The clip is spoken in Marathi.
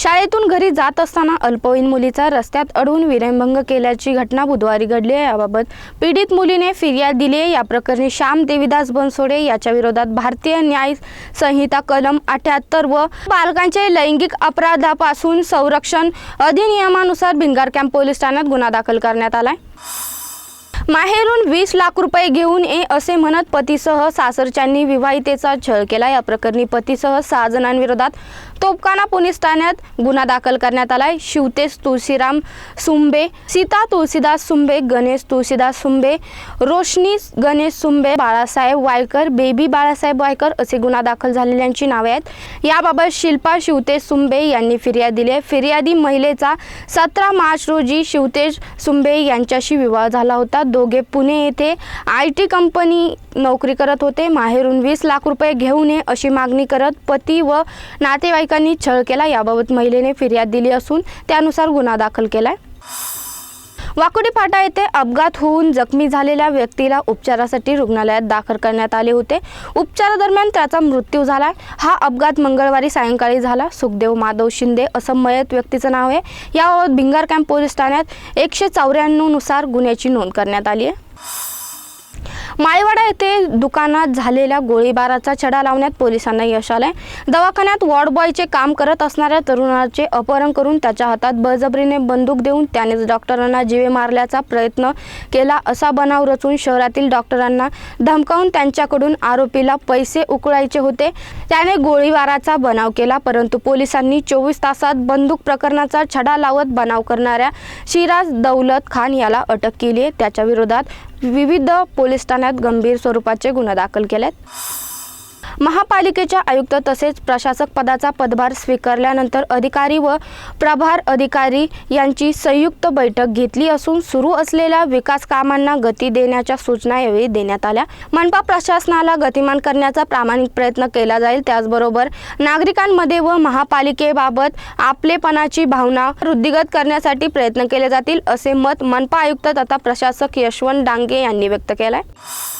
शाळेतून घरी जात असताना अल्पवयीन मुलीचा रस्त्यात अडवून विनयभंग केल्याची घटना बुधवारी घडली आहे. याबाबत पीडित मुलीने फिर्याद दिली आहे. या प्रकरणी श्याम देवीदास बनसोडे याच्या विरोधात भारतीय न्याय संहिता कलम अठ्याहत्तर व बालकांचे लैंगिक अपराधापासून संरक्षण अधिनियमानुसार भिंगार कॅम्प पोलीस ठाण्यात गुन्हा दाखल करण्यात आलाय. माहेरून वीस लाख रुपये घेऊन ये असे म्हणत पतीसह सासरच्यांनी विवाहितेचा छळ केला. या प्रकरणी पतीसह सहा जणांविरोधात तोपखाना पोलीस ठाण्यात गुन्हा दाखल करण्यात आलाय. शिवतेश तुळशीराम सुंबे सीता तुळशीदास सुंबे गणेश तुळशीदास सुंबे रोशनी गणेश सुंबे बाळासाहेब वायकर बेबी बाळासाहेब वायकर असे गुन्हा दाखल झालेल्यांची नावे आहेत. याबाबत शिल्पा शिवतेश सुंबे यांनी फिर्याद दिली आहे. फिर्यादी महिलेचा सतरा मार्च रोजी शिवतेश सुंबे यांच्याशी विवाह झाला होता. दोघे पुणे येथे आय टी कंपनी नोकरी करत होते. माहेरून वीस लाख रुपये घेऊन ये अशी मागणी करत पती व नातेवाईकांनी छळ केला. याबाबत महिलेने फिर्याद दिली असून त्यानुसार गुन्हा दाखल केला आहे वाकोडी फाटा येथे अपघात होऊन जखमी झालेल्या व्यक्तीला उपचारासाठी रुग्णालयात दाखल करण्यात आले होते. उपचारादरम्यान त्याचा मृत्यू झाला हा अपघात मंगळवारी सायंकाळी झाला. सुखदेव माधव शिंदे असं मयत व्यक्तीचं नाव आहे. याबाबत भिंगार कॅम्प पोलीस ठाण्यात एकशे चौऱ्याण्णवनुसार गुन्ह्याची नोंद करण्यात आली आहे. माळीवाडा येथे दुकानात झालेल्या गोळीबाराचा छडा लावण्यात पोलिसांना यश आलंय. दवाखान्यात वॉर्ड बॉयचे काम करत असणाऱ्या तरुणाचे अपहरण करून त्याच्या हातात बळजबरीने बंदूक देऊन त्यानेच डॉक्टरांना जीवे मारल्याचा प्रयत्न केला असा बनाव रचून शहरातील डॉक्टरांना धमकावून त्यांच्याकडून आरोपीला पैसे उकळायचे होते. त्याने गोळीबाराचा बनाव केला परंतु पोलिसांनी चोवीस तासात बंदूक प्रकरणाचा छडा लावत बनाव करणाऱ्या शिराज दौलत खान याला अटक केली आहे त्याच्या विरोधात विविध पोलीस ठाण्यात गंभीर स्वरूपाचे गुन्हे दाखल केलेत. महापालिकेच्या आयुक्त तसेच प्रशासक पदाचा पदभार स्वीकारल्यानंतर अधिकारी व प्रभार अधिकारी यांची संयुक्त बैठक घेतली असून सुरू असलेल्या विकास कामांना गती देण्याच्या सूचना यावेळी देण्यात आल्या. मनपा प्रशासनाला गतिमान करण्याचा प्रामाणिक प्रयत्न केला जाईल. त्याचबरोबर नागरिकांमध्ये व महापालिकेबाबत आपलेपणाची भावना वृद्धिगत करण्यासाठी प्रयत्न केले जातील असे मत मनपा आयुक्त तथा प्रशासक यशवंत डांगे यांनी व्यक्त केलं आहे